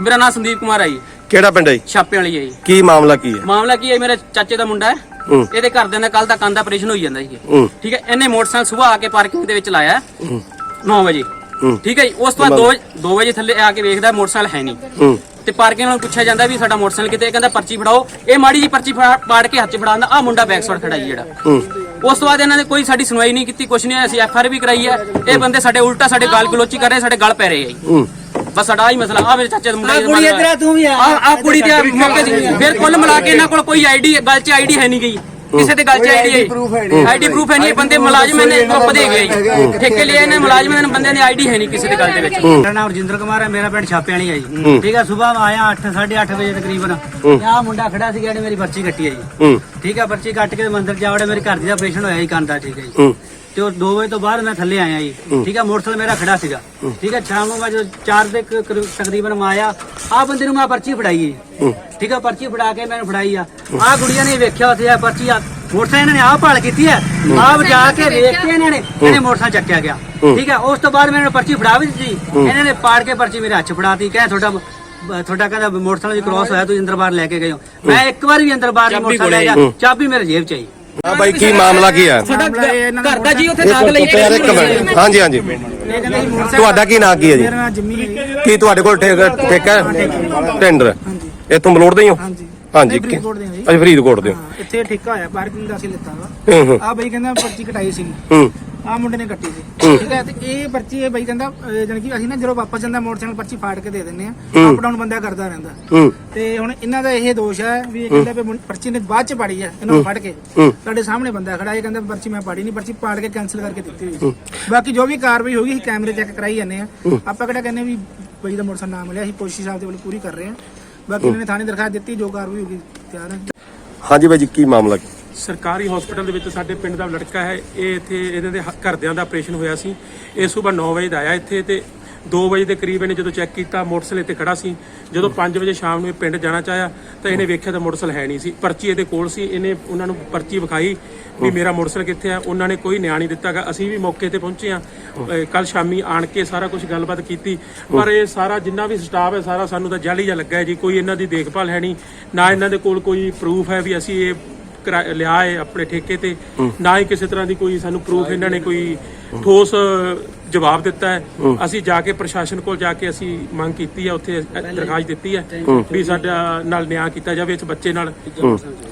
ਮੇਰਾ ਨਾਮ ਸੰਦੀਪ ਕੁਮਾਰ ਹੈ ਜੀ। ਕਿਹੜਾ ਪਿੰਡ ਹੈ ਜੀ? ਛਾਪੇ ਵਾਲੀ ਹੈ ਜੀ। ਕੀ ਮਾਮਲਾ ਕੀ ਹੈ? ਮਾਮਲਾ ਕੀ ਹੈ ਮੇਰੇ ਚਾਚੇ ਦਾ ਮੁੰਡਾ ਹੈ। ਹੂੰ। ਇਹਦੇ ਘਰਦਿਆਂ ਦਾ ਕੱਲ ਦਾ ਕੰਨ ਦਾ ਆਪਰੇਸ਼ਨ ਹੋਈ ਜਾਂਦਾ ਜੀ ਹੂੰ। ਠੀਕ ਹੈ? ਇਹਨੇ ਮੋਟਰਸਾਈਕਲ ਸਵੇਰ ਆ ਕੇ ਪਾਰਕਿੰਗ ਦੇ ਵਿੱਚ ਲਾਇਆ। 9 ਵਜੇ। ਹੂੰ। ਠੀਕ ਹੈ ਜੀ? ਉਸ ਤੋਂ ਬਾਅਦ 2 2 ਵਜੇ ਥੱਲੇ ਆ ਕੇ ਵੇਖਦਾ ਮੋਟਰਸਾਈਕਲ ਹੈ ਨਹੀਂ। ਹੂੰ। ਤੇ ਪਾਰਕਿੰਗ ਨੂੰ ਪੁੱਛਿਆ ਜਾਂਦਾ ਵੀ ਸਾਡਾ ਮੋਟਰਸਾਈਕਲ ਕਿਤੇ ਇਹ ਕਹਿੰਦਾ ਪਰਚੀ ਫੜਾਓ। ਇਹ ਮਾੜੀ ਜੀ ਪਰਚੀ ਫੜਾ- ਪਾੜ ਕੇ ਹੱਥ 'ਚ ਫੜਾਉਂਦਾ ਆ ਮੁੰਡਾ ਬੈਕ ਸਾਈਡ ਖੜਾ ਜੀ ਜਿਹੜਾ। ਹੂੰ। ਉਸ ਤੋਂ ਬਾਅਦ ਇਹਨਾਂ ਨੇ ਕੋਈ ਸਾਡੀ ਸੁਣਵਾਈ ਨਹੀਂ ਕੀਤੀ ਕੁਛ ਨਹੀਂ ਅਸੀਂ ਐਫ ਆਰ ਵੀ ਕਰਾਈ ਹੈ। ਇਹ ਬੰਦੇ ਸਾਡੇ ਉਲਟਾ ਸਾਡੇ ਗਾਲ ਗਲੋਚੀ ਕਰ ਰਹੇ ਸਾਡੇ ਗਲ ਪੈ ਰਹੇ ਆ ਜੀ। ਹੂੰ। ਬਸ ਸਾਡਾ ਆਹੀ ਮਸਲਾ ਆ ਮੇਰੇ ਚਾਚੇ ਦਾ ਮੁੰਡਾ ਆ ਕੁੜੀ ਇੱਧਰ ਆ, ਤੂੰ ਵੀ ਆ। ਆ ਕੁੜੀ ਤੇ ਮੌਕੇ ਦੀ ਫਿਰ ਕੁੱਲ ਮਿਲਾ ਕੇ ਇਹਨਾਂ ਕੋਲ ਕੋਈ ਆਈਡੀ ਗੱਲ 'ਚ ਆਈਡੀ ਹੈ ਨਹੀਂ ਗਈ ਕਿਸੇ ਦੇ ਗੱਲ 'ਚ ਆਈਡੀ ਹੈ ਆਈਡੀ ਪ੍ਰੂਫ ਹੈ ਨਹੀਂ ਇਹ ਬੰਦੇ ਮੁਲਾਜ਼ਮ ਨੇ ਧੁੱਪ ਦੇ ਗਏ ਜੀ। ਠੇਕੇ ਲਿਆ ਇਹਨੇ ਮੁਲਾਜ਼ਮ ਨੇ ਬੰਦਿਆਂ ਦੀ ਆਈਡੀ ਹੈ ਨਹੀਂ ਕਿਸੇ ਦੇ ਗੱਲ ਦੇ ਵਿੱਚ। ਮੇਰਾ ਨਾਮ ਰਜਿੰਦਰ ਕੁਮਾਰ ਹੈ ਮੇਰਾ ਪਿੰਡ ਛਾਪੇ ਵਾਲੀ ਹੈ ਜੀ। ਠੀਕ ਹੈ ਸਵੇਰ ਆਇਆ 8 8:30 ਵਜੇ ਤਕਰੀਬਨ। ਆਹ ਮੁੰਡਾ ਖੜਾ ਸੀ ਮੇਰੀ ਪਰਚੀ ਕੱਟੀ ਹੈ ਜੀ। ਠੀਕ ਹੈ ਪਰਚੀ ਕੱਟ ਕੇ ਮੰਦਰ ਜਾ ਵੜਿਆ ਮੇਰੇ ਘਰ ਦੀ ਦਾ ਆਪਰੇਸ਼ਨ ਹੋਇਆ ਜੀ ਕੰਨ ਦਾ ਠੀਕ ਹੈ ਜੀ। ਤੇ ਉਹ 2 ਵਜੇ ਤੋਂ ਬਾਅਦ ਮੈਂ ਥੱਲੇ ਆਇਆ ਜੀ। ਠੀਕ ਹੈ ਮੋਟਰਸਾਈਕਲ ਮੇਰਾ ਖੜਾ ਸੀਗਾ। ਠੀਕ ਹੈ ਸ਼ਾਮ ਨੂੰ ਮੈਂ ਜਦੋਂ 4 ਦੇ ਤਕਰੀਬਨ ਮੈਂ ਆਇਆ ਆ ਬੰਦੇ ਨੂੰ ਮੈਂ ਪਰਚੀ ਫੜਾਈ ਜੀ। ਠੀਕ ਹੈ ਪਰਚੀ ਫੜਾ ਕੇ ਮੈਨੂੰ ਫੜਾਈ ਆ। ਆ ਗੁੜੀਆਂ ਨੇ ਵੇਖਿਆ ਉੱਥੇ ਆ ਪਰਚੀ ਆ। ਮੋਟਰਸਾਈਕਲ ਇਹਨਾਂ ਨੇ ਆਹ ਭਾਲ ਕੀਤੀ ਹੈ। ਆਪ ਜਾ ਕੇ ਵੇਖ ਕੇ ਇਹਨਾਂ ਨੇ ਇਹਨੇ ਮੋਟਰਸਾਈਕਲ ਚੱਕਿਆ ਗਿਆ। ਠੀਕ ਹੈ ਉਸ ਤੋਂ ਬਾਅਦ ਮੈਨੂੰ ਪਰਚੀ ਫੜਾ ਵੀ ਦਿੱਤੀ। ਇਹਨਾਂ ਨੇ ਪਾੜ ਕੇ ਪਰਚੀ ਮੇਰੇ ਹੱਥ ਫੜਾਤੀ ਕਹੇ ਤੁਹਾਡਾ ਤੁਹਾਡਾ ਕਹਿੰਦਾ ਮੋਟਰਸਾਈਕਲ ਜੀ ਕ੍ਰਾਸ ਹੋਇਆ ਤੁਸੀਂ ਅੰਦਰ ਬਾਹਰ ਲੈ ਕੇ ਗਏ ਹੋ। ਮੈਂ ਇੱਕ ਵਾਰ ਵੀ ਅੰਦਰ ਬਾਹਰ ਨਹੀਂ ਮੋਟਰਸਾਈਕਲ ਲੈ ਗਿਆ। ਚਾਬੀ ਮੇਰੇ ਜੇਬ 'ਚ ਆਈ। ਹਾਂ ਬਾਈ ਕੀ ਮਾਮਲਾ ਕੀ ਸਾਡਾ ਘਰ ਦਾ ਜੀ ਉੱਥੇ ਇੱਕ ਮਿੰਟ ਹਾਂਜੀ ਹਾਂਜੀ। ਤੁਹਾਡਾ ਕੀ ਨਾਂ ਕੀ ਹੈ ਜੀ। ਕੀ ਤੁਹਾਡੇ ਕੋਲ ਠੇਕਾ? ਟੈਂਡਰ। ਇੱਥੋਂ ਮਲੋੜਦੇ ਹੀ ਹੋ? ਹਾਂਜੀ। ਹਾਂਜੀ ਨਹੀਂ, ਫਰੀਦਕੋਟ ਦੇ ਹਾਂ ਜੀ। ਅੱਛਾ ਫਰੀਦਕੋਟ ਦੇ ਹੋ। ਹਾਂ, ਇੱਥੇ ਠੇਕਾ ਹੋਇਆ ਪਾਰਕਿੰਗ ਦਾ ਅਸੀਂ ਲਿੱਤਾ ਵਾ। ਹੂੰ ਹੂੰ। ਆ ਬਈ ਕਹਿੰਦਾ ਪਰਚੀ ਕਟਾਈ ਸੀ। ਹੂੰ। ਆ ਮੁੰਡੇ ਨੇ ਕੱਟੀ ਹੂੰ। ਸੀ ਠੀਕ ਹੈ ਤੇ ਇਹ ਪਰਚੀ ਇਹ ਬਈ ਕਹਿੰਦਾ ਜਾਣੀ ਕਿ ਅਸੀਂ ਨਾ ਜਦੋਂ ਵਾਪਸ ਜਾਂਦਾ ਮੋਟਰਸਾਈਕਲ ਪਰਚੀ ਫਾੜ ਕੇ ਦੇ ਦਿੰਨੇ ਆ। ਹੂੰ। ਅਪ ਡਾਊਨ ਬੰਦਾ ਕਰਦਾ ਰਹਿੰਦਾ। ਹੂੰ। ਤੇ ਹੁਣ ਇਹਨਾਂ ਦਾ ਇਹ ਦੋਸ਼ ਹੈ ਵੀ ਇਹ ਕਹਿੰਦਾ ਵੀ ਮੁੰ- ਪਰਚੀ ਨੇ ਬਾਅਦ ਚ ਪਾੜੀ ਹੈ ਇਹਨਾਂ ਨੂੰ ਫੜ ਕੇ। ਹੂੰ। ਸਾਡੇ ਸਾਹਮਣੇ ਬੰਦਾ ਖੜਾ ਇਹ ਕਹਿੰਦਾ ਪਰਚੀ ਮੈਂ ਪਾੜੀ ਨਹੀਂ ਪਰਚੀ ਪਾੜ ਕੇ ਕੈਨਸਲ ਕਰਕੇ ਦਿੱਤੀ ਹੋਈ ਸੀ। ਬਾਕੀ ਜੋ ਵੀ ਕਾਰਵਾਈ ਹੋਗੀ ਅਸੀਂ ਕੈਮਰੇ ਚੈੱਕ ਕਰਾਈ ਜਾਂਦੇ ਆ। ਆਪਾਂ ਕਿਹੜਾ ਕਹਿੰਦੇ ਵੀ ਬਈ ਦਾ ਮੋਟਰਸਾਈਕਲ ਨਾ ਮਿਲਿਆ ਅਸੀਂ ਕੋਸ਼ਿਸ਼ ਸਾਹਿਬ ਦੇ ਵੱਲ ਪੂਰੀ ਕਰ ਰਹੇ ਆ। ਬਾਕੀ ਇਹਨਾਂ ਨੇ ਥਾਣੇ ਦਰਖਾਸਤ ਦਿੱਤੀ ਜੋ ਕਾਰਵਾਈ ਹੋਗੀ ਤਿਆਰ ਹੈ। ਹਾਂਜੀ ਬਾਈ ਜੀ ਕੀ ਮਾਮਲਾ ਕੀ? ਸਰਕਾਰੀ ਹਸਪੀਟਲ ਦੇ ਵਿੱਚ ਸਾਡੇ ਪਿੰਡ ਦਾ ਲੜਕਾ ਹੈ ਇਹ ਇੱਥੇ ਇਹਨਾਂ ਦੇ ਹ- ਘਰਦਿਆਂ ਦਾ ਆਪਰੇਸ਼ਨ ਹੋਇਆ ਸੀ। ਇਹ ਸਵੇਰ 9 ਵਜੇ ਦਾ ਆਇਆ ਇੱਥੇ ਤੇ 2 ਵਜੇ ਦੇ ਕਰੀਬ ਇਹਨੇ ਜਦੋਂ ਚੈੱਕ ਕੀਤਾ, ਮੋਟਰਸਾਈਕਲ ਇੱਥੇ ਖੜਾ ਸੀ। ਜਦੋਂ 5 ਵਜੇ ਸ਼ਾਮ ਨੂੰ ਇਹ ਪਿੰਡ ਜਾਣਾ ਚਾਹਿਆ, ਤਾਂ ਇਹਨੇ ਵੇਖਿਆ ਤਾਂ ਮੋਟਰਸਾਈਕਲ ਹੈ ਨਹੀਂ ਸੀ। ਪਰਚੀ ਇਹਦੇ ਕੋਲ ਸੀ, ਇਹਨੇ ਉਹਨਾਂ ਨੂੰ ਪਰਚੀ ਵਿਖਾਈ ਵੀ ਮੇਰਾ ਮੋਟਰਸਾਈਕਲ ਕਿੱਥੇ ਆ, ਉਹਨਾਂ ਨੇ ਕੋਈ ਨਿਆਂ ਨਹੀਂ ਦਿੱਤਾਗਾ ਅਸੀਂ ਵੀ ਮੌਕੇ ਤੇ ਪਹੁੰਚੇ ਆ ਕੱਲ ਸ਼ਾਮੀ ਆਣ ਕੇ ਸਾਰਾ ਕੁਝ ਗੱਲਬਾਤ ਕੀਤੀ। ਪਰ ਇਹ ਸਾਰਾ ਜਿੰਨਾ ਵੀ ਸਟਾਫ ਹੈ, ਸਾਰਾ ਸਾਨੂੰ ਤਾਂ ਜਾਲੀ ਜਿਹਾ ਲੱਗਾ ਹੈ ਜੀ, ਕੋਈ ਇਹਨਾਂ ਦੀ ਦੇਖਭਾਲ ਹੈ ਨਹੀਂ, ਨਾ ਇਹਨਾਂ ਦੇ ਕੋਲ ਕੋਈ ਪ੍ਰੂਫ ਹੈ ਵੀ ਅਸੀਂ ਇਹ ਲਿਆ ਹੈ ਆਪਣੇ ਠੇਕੇ ਤੇ ਨਾ ਹੀ ਕਿਸੇ ਤਰ੍ਹਾਂ ਦੀ ਕੋਈ ਸਾਨੂੰ ਪ੍ਰੂਫ ਇਹਨਾਂ ਨੇ ਕੋਈ ਠੋਸ ਜਵਾਬ ਦਿੱਤਾ ਹੈ। ਅਸੀਂ ਜਾ ਕੇ ਪ੍ਰਸ਼ਾਸਨ ਕੋਲ ਜਾ ਕੇ ਅਸੀਂ ਮੰਗ ਕੀਤੀ ਹੈ ਉੱਥੇ ਦਰਖਾਸਤ ਦਿੱਤੀ ਹੈ ਵੀ ਸਾਡਾ ਨਾਲ ਨਿਆਂ ਕੀਤਾ ਜਾਵੇ ਇਸ ਬੱਚੇ ਨਾਲ।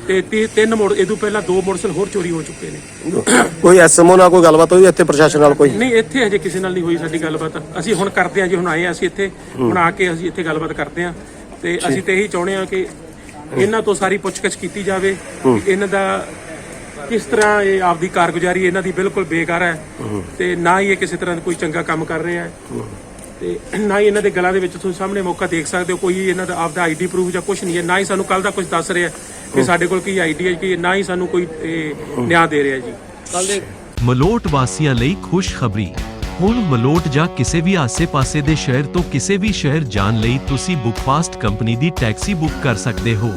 ਤੇ ਤੀ- ਤਿੰਨ ਮੋੜ ਇਹ ਤੋਂ ਪਹਿਲਾਂ ਦੋ ਮੋਟਰਸਾਈਕਲ ਹੋਰ ਚੋਰੀ ਹੋ ਚੁੱਕੇ ਨੇ। ਕੋਈ ਐਸਐਮਓ ਨਾਲ ਕੋਈ ਗੱਲਬਾਤ ਹੋਈ ਇੱਥੇ ਪ੍ਰਸ਼ਾਸਨ ਨਾਲ ਕੋਈ? ਨਹੀਂ ਇੱਥੇ ਹਜੇ ਕਿਸੇ ਨਾਲ ਨਹੀਂ ਹੋਈ ਸਾਡੀ ਗੱਲਬਾਤ। ਅਸੀਂ ਹੁਣ ਕਰਦੇ ਹਾਂ ਜੀ ਹੁਣ ਆਏ ਹਾਂ ਅਸੀਂ ਇੱਥੇ ਹੁਣ ਆ ਕੇ ਅਸੀਂ ਇੱਥੇ ਗੱਲਬਾਤ ਕਰਦੇ ਹਾਂ। ਤੇ ਅਸੀਂ ਤੇ ਇਹੀ ਚਾਹੁੰਦੇ ਹਾਂ ਕਿ ਇਹਨਾਂ ਤੋਂ ਸਾਰੀ ਪੁੱਛਗਿੱਛ ਕੀਤੀ ਜਾਵੇ ਕਿ ਇਹਨਾਂ ਦਾ ਕਿਸ ਤਰ੍ਹਾਂ ਇਹ ਆਪਦੀ ਕਾਰਗੁਜ਼ਾਰੀ ਇਹਨਾਂ ਦੀ ਬਿਲਕੁਲ ਬੇਕਾਰ ਹੈ ਤੇ ਨਾ ਹੀ ਇਹ ਕਿਸੇ ਤਰ੍ਹਾਂ ਦਾ ਕੋਈ ਚੰਗਾ ਕੰਮ ਕਰ ਰਹੇ ਹੈ। ਤੇ ਨਾ ਹੀ ਇਹਨਾਂ ਦੇ ਗਲਾਂ ਦੇ ਵਿੱਚ ਤੁਸੀਂ ਸਾਹਮਣੇ ਮੌਕਾ ਦੇਖ ਸਕਦੇ ਹੋ ਕੋਈ ਇਹਨਾਂ ਦਾ ਆਪਦਾ ਆਈਡੀ ਪ੍ਰੂਫ ਜਾਂ ਕੁਝ ਨਹੀਂ ਹੈ। ਨਾ ਹੀ ਸਾਨੂੰ ਕੱਲ ਦਾ ਕੁਝ ਦੱਸ ਰਿਹਾ ਕਿ ਸਾਡੇ ਕੋਲ ਕੀ ਆਈਡੀ ਹੈ ਕਿ ਨਾ ਹੀ ਸਾਨੂੰ ਕੋਈ ਇਹ, ਨਿਆਂ ਦੇ ਰਿਹਾ ਜੀ। ਕੱਲ ਦੇ ਮਲੋਟ ਵਾਸੀਆਂ ਲਈ ਖੁਸ਼ਖਬਰੀ। ਹੁਣ ਮਲੋਟ ਜਾਂ ਕਿਸੇ ਵੀ ਆਸੇ-ਪਾਸੇ ਦੇ ਸ਼ਹਿਰ ਤੋਂ ਕਿਸੇ ਵੀ ਸ਼ਹਿਰ ਜਾਣ ਲਈ ਤੁਸੀਂ ਬੁੱਕਫਾਸਟ ਕੰਪਨੀ ਦੀ ਟੈਕਸੀ ਬੁੱਕ ਕਰ ਸਕਦੇ ਹੋ।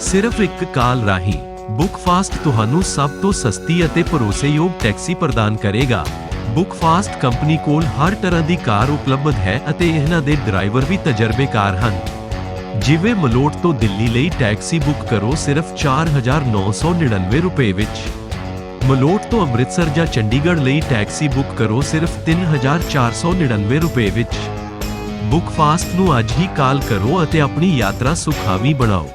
ਸਿਰਫ ਇੱਕ ਕਾਲ ਰਾਹੀਂ ਬੁੱਕਫਾਸਟ ਤੁਹਾਨੂੰ ਸਭ ਤੋਂ ਸਸਤੀ ਅਤੇ ਭਰੋਸੇਯੋਗ ਟੈਕਸੀ ਪ੍ਰਦਾਨ ਕਰੇਗਾ। ਬੁੱਕਫਾਸਟ ਕੰਪਨੀ ਕੋਲ ਹਰ ਤਰ੍ਹਾਂ ਦੀ ਕਾਰ ਉਪਲਬਧ ਹੈ ਅਤੇ ਇਹਨਾਂ ਦੇ ਡਰਾਈਵਰ ਵੀ ਤਜਰਬੇਕਾਰ ਹਨ। ਜਿਵੇਂ ਮਲੋਟ ਤੋਂ ਦਿੱਲੀ ਲਈ ਟੈਕਸੀ ਬੁੱਕ ਕਰੋ ਸਿਰਫ 4999 ਰੁਪਏ ਵਿੱਚ। ਮਲੋਟ ਤੋਂ ਅੰਮ੍ਰਿਤਸਰ ਜਾਂ ਚੰਡੀਗੜ੍ਹ ਲਈ ਟੈਕਸੀ ਬੁੱਕ ਕਰੋ ਸਿਰਫ 3499 ਰੁਪਏ ਵਿੱਚ। ਬੁੱਕ ਫਾਸਟ ਨੂੰ ਅੱਜ ਹੀ ਕਾਲ ਕਰੋ ਅਤੇ ਆਪਣੀ ਯਾਤਰਾ ਸੁਖਾਵੀਂ ਬਣਾਓ।